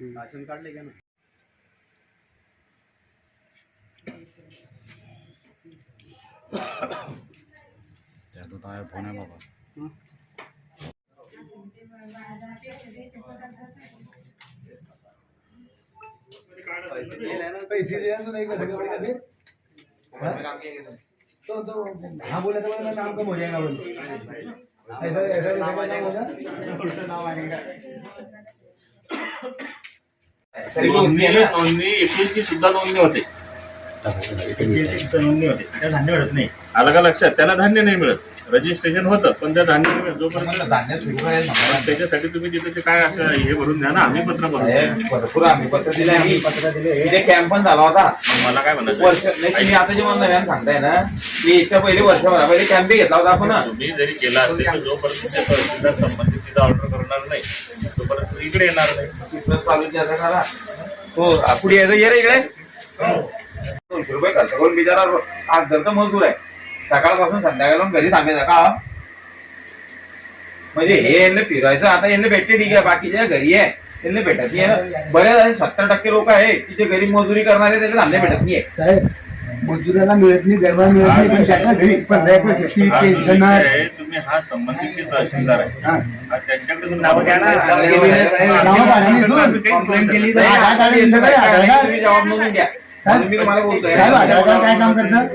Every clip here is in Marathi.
राशन काढले का ना त्यात आहे फोन आहे बाबा। पैसे दिले ना पैसे दिए तो नहीं कर सके बड़े कभी तो तो हाँ बोले तो मेरा नाम कम हो जाएगा बोले। ऐसा ऐसा ऐसा का नाम होगा नाम आएगा। नोंदणी नोंदणी एपीएलची सुद्धा नोंदणी होते. एपीएलची सुद्धा नोंदणी होते. त्या धान्य मिळत नाही. आलं का लक्षात? त्याला धान्य नाही मिळत. रजिस्ट्रेशन होतं पण त्या धान्य जोपर्यंत त्याच्यासाठी तुम्ही तिथे ते काय असं हे भरून द्या ना आम्ही पत्र भरून. भरपूर आम्ही पत्र दिले आम्ही तिथे कॅम्प पण झाला होता. मला काय वर्ष म्हणायचं नाही तुम्ही आता जेव्हा नव्यानं सांगताय ना की याच्या पहिले वर्षभरा पहिले कॅम्प घेतला होता आपण. तुम्ही जरी केला असेल तर जोपर्यंत तहसीलदार संबंधित तिथं ऑर्डर करणार नाही तोपर्यंत इकडे येणार नाही. केला करा हो पुढे यायचं ये रे इकडे. दोनशे रुपये खर्च करून बिचारा आज जर तर मजूर आहे. सकाळपासून संध्याकाळून घरी थांबायचं का म्हणजे हे यांना फिरायचं आता यांना भेटते ठीक आहे बाकीच्या घरी आहे यांना भेटत नाही ना. बऱ्याच सत्तर टक्के लोक आहे की जे घरी मजुरी करणारे त्याला धान्य भेटत नाहीये साहेब मजुराला मिळत नाही गरबा मिळत नाही पण त्याच्या घरी पंधरा एकर शेती हा टेन्शन नाही तुम्ही हा संबंधित जे तहसीलदार आहे. त्यांच्याकडे नावं घ्या ना नावं. कंप्लेंट केली तर जबाब नोंदून घ्या. म्हणून मी तुम्हाला बोलतोय. साहेब आधार कार्ड काय काम करतं?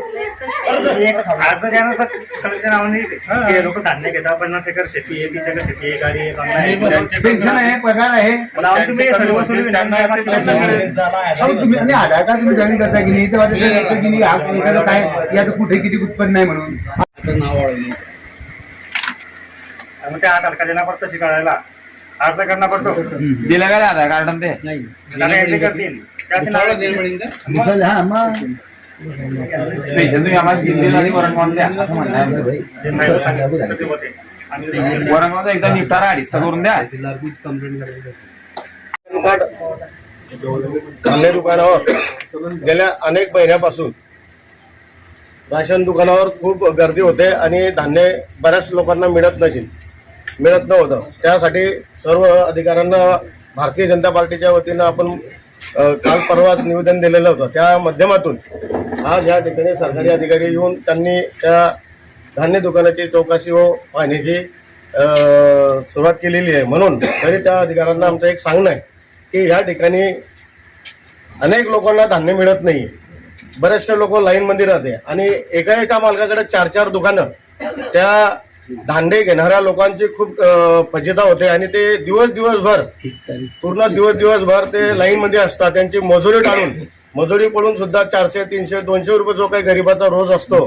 लोक धान्य घेतात पन्नास एकर शेती आहे तीस एकर शेती आहे गाडी आहे बंगला आहे. पेन्शन आहे पगार आहे. पण आम्ही तुम्ही सर्व सोडून त्यांना त्यांना ते शिक्षण अहो, तुम्ही आणि आधार कार्ड तुम्ही जॉईन करता की नाही? ते वाटत येतं की नाही हा एखादं काय? याचं कुठे किती उत्पन्न आहे म्हणून? मग त्या आठ तारखेला देणार पडतं शिकायला. अर्ज करणं पडतो. दिलं का रे आधार कार्ड आणि ते? entry करतील. हा मग आम्हाला असं म्हणणं आहे एकदा निपटारा अडीचचा करून द्या. धान्य दुकानावर गेल्या अनेक महिन्यापासून राशन दुकानावर खूप गर्दी होते आणि धान्य बऱ्याच लोकांना मिळत नसेल मिळत नव्हतं. त्यासाठी सर्व अधिकाऱ्यांना भारतीय जनता पार्टीच्या वतीनं आपण काल परवाच निवेदन दिलेलं होतं. त्या माध्यमातून आज या ठिकाणी सरकारी अधिकारी येऊन त्यांनी त्या धान्य दुकानाची चौकशी व पाहण्याची सुरुवात केलेली आहे. म्हणून तरी त्या अधिकाऱ्यांना आमचं एक सांगणं आहे की ह्या ठिकाणी अनेक लोकांना धान्य मिळत नाही बरेचसे लोक लाईनमध्ये राहते आणि एका एका मालकाकडे चार चार दुकानं त्या धान्य घेणाऱ्या लोकांची खूप फजिता होते आणि ते दिवस दिवसभर पूर्ण दिवस दिवसभर ते लाईनमध्ये असतात. त्यांची मजुरी टाळून मजुरी पडून सुद्धा चारशे तीनशे दोनशे रुपये जो काही गरिबाचा रोज असतो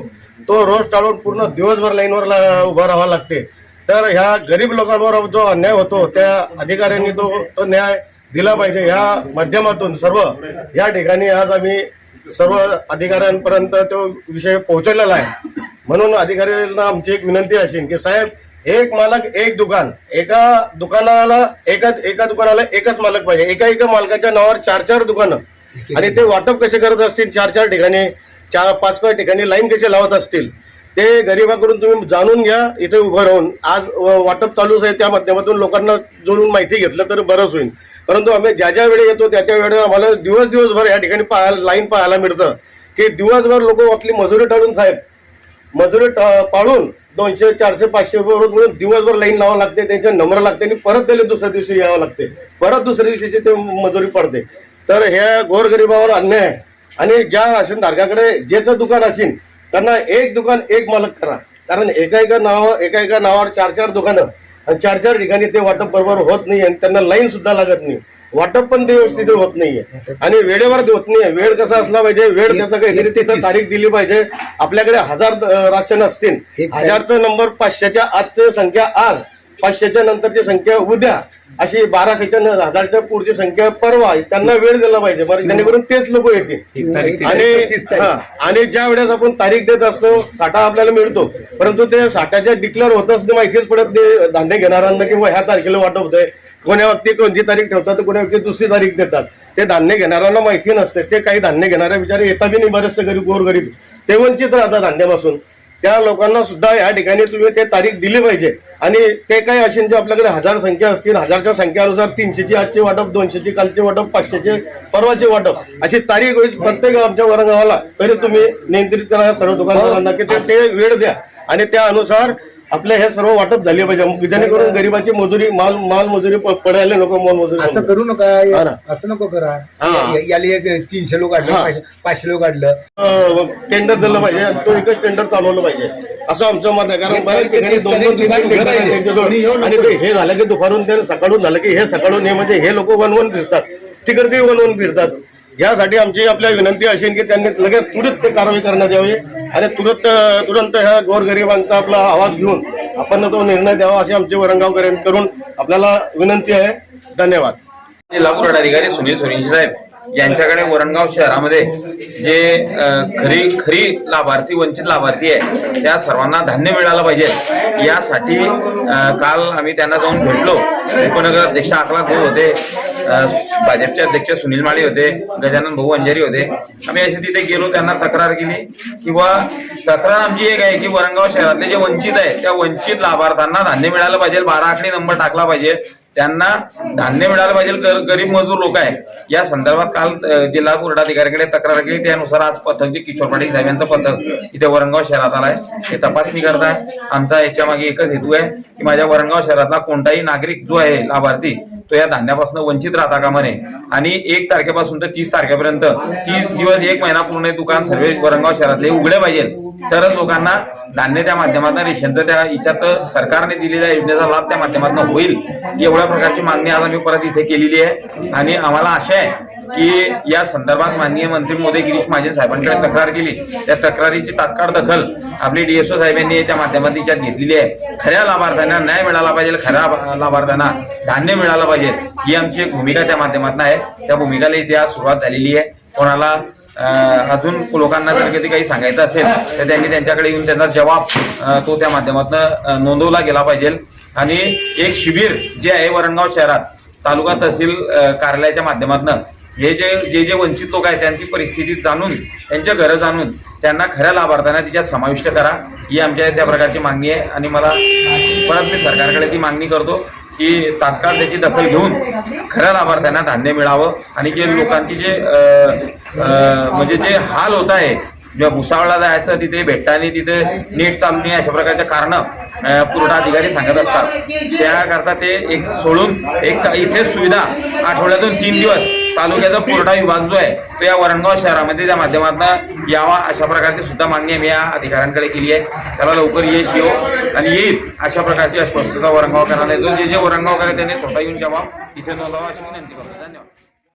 तो रोज टाळून पूर्ण दिवसभर लाईनवर उभं राहावं लागते. तर ह्या गरीब लोकांवर जो अन्याय होतो त्या अधिकाऱ्यांनी तो तो न्याय दिला पाहिजे. ह्या माध्यमातून सर्व या ठिकाणी आज आम्ही सर्व अधिकाऱ्यांपर्यंत तो विषय पोहोचलेला आहे. म्हणून अधिकाऱ्यांना आमची एक विनंती असेल की साहेब एक मालक एक दुकान. एका दुकानाला एका एका दुकानाला एकच मालक पाहिजे. एका एका मालकाच्या नावावर चार चार दुकानं. आणि ते वाटप कसे करत असतील? चार चार ठिकाणी चार पाच पाच ठिकाणी लाईन कसे लावत असतील? ते गरिबाकडून तुम्ही जाणून घ्या इथे उभं राहून. आज वाटप चालूच आहे त्या माध्यमातून लोकांना जोडून माहिती घेतलं तर बरंच होईल. परंतु आम्ही ज्या ज्या वेळी येतो त्या त्या वेळेला आम्हाला दिवस दिवसभर या ठिकाणी पाहायला लाईन पाहायला मिळतं. की दिवसभर लोक आपली मजुरी टाळून साहेब. मजुरी टा- पाळून दोनशे चारशे पाचशे रुपये म्हणून दिवसभर लाईन लावावं लागते त्यांचे नंबर लागते आणि परत त्याला दुसऱ्या दिवशी यावं लागते. परत दुसऱ्या दिवशीची ते मजुरी पडते. तर ह्या गोरगरिबावर अन्याय आहे. आणि ज्या राशन धारकाकडे ज्याचं दुकान असेल त्यांना एक दुकान एक मालक करा. कारण एका एका नाव एका एका नावावर चार चार दुकानं आणि चार चार ठिकाणी ते वाटप बरोबर होत नाही आणि त्यांना लाईन सुद्धा लागत नाही. वाटप पण ते व्यवस्थित होत नाहीये. आणि वेळेवर होत नाहीये. वेळ कसा असला पाहिजे वेळ त्याचा काहीतरी तिथं तारीख दिली पाहिजे. आपल्याकडे हजार राशन असतील. हजारचा नंबर पाचशेच्या आजची संख्या आज पाचशेच्या नंतरची संख्या उद्या. अशी बाराशेच्या हजारच्या पुढची संख्या परवा त्यांना वेळ दिला पाहिजे. बरं जेणेकरून तेच लोक येतील. आणि आणि ज्या वेळेस आपण तारीख देत असतो साठा आपल्याला मिळतो. परंतु ते साठाच्या डिक्लेअर होत असते माहितीच पडत नाही. धान्य घेणाऱ्यांना किंवा ह्या तारखेला वाटप होतंय. कोण्या व्यक्ती कोणती तारीख ठेवतात कोण्या व्यक्ती दुसरी तारीख देतात. ते धान्य घेणाऱ्यांना माहिती नसते. ते काही धान्य घेणारे बिचारे येतात बी नाही बरेचसे गरीब गोरगरीब. ते वंचित राहतात धान्यापासून त्या लोकांना सुद्धा या ठिकाणी तुम्ही ते तारीख दिली पाहिजे. आणि ते काही असेल जे आपल्याकडे हजार संख्या असतील हजारच्या संख्यानुसार तीनशेची आजचे वाटप दोनशेची कालचे वाटप पाचशेचे परवाचे वाटप अशी तारीख होईल प्रत्येक आमच्या वरंगावाला. तरी तुम्ही नियंत्रित करा सर्व दुकानदारांना की ते- ते वेळ द्या. आणि त्यानुसार आपले हे सर्व वाटप झाले पाहिजे जेणेकरून गरिबाची मजुरी माल माल मजुरी पडायला नको मोल मजुरी असं. करू नका हा ना. असं नको करा हा. या- याला एक तीनशे लोक हा. पाचशे- पाचशे लोक काढलं टेंडर दिलं पाहिजे आणि तो एकच टेंडर चालवलं पाहिजे असं आमचं मत आहे कारण बऱ्याच ठिकाणी दोन दोन त्यांच्याजवळ. आणि ते हे झालं की दुपारून ते सकाळून झालं की हे सकाळून हे म्हणजे हे लोक वनवन फिरतात तिकडचे वनवन फिरतात यासाठी आमची आपल्या विनंती अशी आहे की त्यांनी लगेच तुरंत ते कारवाई करण्यात यावी आणि तुरंत तुरंत ह्या गोरगरिबांचा आपला आवाज घेऊन आपण तो निर्णय द्यावा अशी आमची करून आपल्याला विनंती आहे. धन्यवाद. जिल्हा अधिकारी सुनील सोनीजी साहेब यांच्याकडे वरणगाव शहरामध्ये जे खरी खरी लाभार्थी वंचित लाभार्थी आहे त्या सर्वांना धान्य मिळालं पाहिजे. यासाठी काल आम्ही त्यांना जाऊन भेटलो. उपनगर अध्यक्ष अकला भाऊ होते भाजपचे अध्यक्ष सुनील माळी होते गजानन भाऊ अंजारी होते. आम्ही असे तिथे गेलो त्यांना तक्रार केली किंवा तक्रार आमची एक आहे की वरणगाव शहरातले जे वंचित आहे त्या वंचित लाभार्थ्यांना धान्य मिळालं पाहिजे बारा आकडे नंबर टाकला पाहिजे. त्यांना धान्य मिळालं पाहिजे. गरीब मजूर लोक आहे. या संदर्भात काल जिल्हा अधिकाऱ्याकडे तक्रार केली. त्यानुसार आज पथक जे किशोर पाटील साहेब यांचं पथक इथे वरणगाव शहरात आला आहे ते तपासणी करत आहे आमचा याच्या मागे एकच हेतू आहे की माझ्या वरणगाव शहरातला कोणताही नागरिक जो आहे लाभार्थी तो या धान्यापासून वंचित राहता कामा नये. आणि एक तारखेपासून तर तीस तारखेपर्यंत तीस दिवस एक महिना पूर्ण दुकान सर्व वरणगाव शहरातले उघडे पाहिजे. तरच लोकांना धान्य त्या माध्यमातून रेशनचं त्या याच्यात सरकारने दिलेल्या योजनेचा लाभ त्या माध्यमातून होईल. एवढ्या प्रकारची मागणी आज आम्ही परत इथे केलेली आहे. आणि आम्हाला आशा आहे की या संदर्भात माननीय मंत्री मोदी गिरीश महाजन साहेबांकडे तक्रार केली. त्या तक्रारीची तात्काळ दखल आपले डीएसओ साहेबांनी त्या माध्यमातून याच्यात घेतलेली आहे. खऱ्या लाभार्थ्यांना न्याय मिळाला पाहिजे खऱ्या लाभार्थ्यांना धान्य मिळालं पाहिजे ही आमची एक भूमिका त्या माध्यमातून आहे. त्या भूमिकाला इथे आज सुरुवात झालेली आहे. कोणाला अजून लोकांना जर कधी काही सांगायचं असेल तर त्यांनी त्यांच्याकडे येऊन त्यांचा जबाब तो त्या माध्यमातून नोंदवला गेला पाहिजे. आणि एक शिबिर जे आहे वरणगाव शहरात तालुका तहसील कार्यालयाच्या माध्यमातून हे जे जे जे वंचित लोक आहेत त्यांची परिस्थिती जाणून त्यांच्या घरं जाणून त्यांना खऱ्या लाभार्थ्यांना तिच्यात समाविष्ट करा. ही आमच्या त्या प्रकारची मागणी आहे आणि मला परत मी सरकारकडे ती मागणी करतो की तात्काळ त्याची दखल घेऊन खऱ्या लाभार्थ्यांना धान्य मिळावं. आणि जे लोकांची जे म्हणजे जे हाल होत आहे जेव्हा भुसावळला जायचं तिथे भेटताना आणि तिथे नीट चालू नाही अशा प्रकारचे कारण पूर्ण अधिकारी सांगत असतात. त्याकरता ते एक सोडून एक इथे सुविधा आठवड्यातून तीन दिवस तालुक्याचा पुरवठा विभाग जो आहे तो या वरणगाव शहरामध्ये त्या माध्यमातून यावा अशा प्रकारची सुद्धा मागणी आम्ही या अधिकाऱ्यांकडे केली आहे. त्याला लवकर यश येऊ हो आणि येईल अशा प्रकारची अस्वस्थता वरणगावकरांना जो जे जे वरणगावकर आहेत त्यांनी स्वतः येऊन जबाब इथे नोंदवा अशी विनंती करतो. धन्यवाद.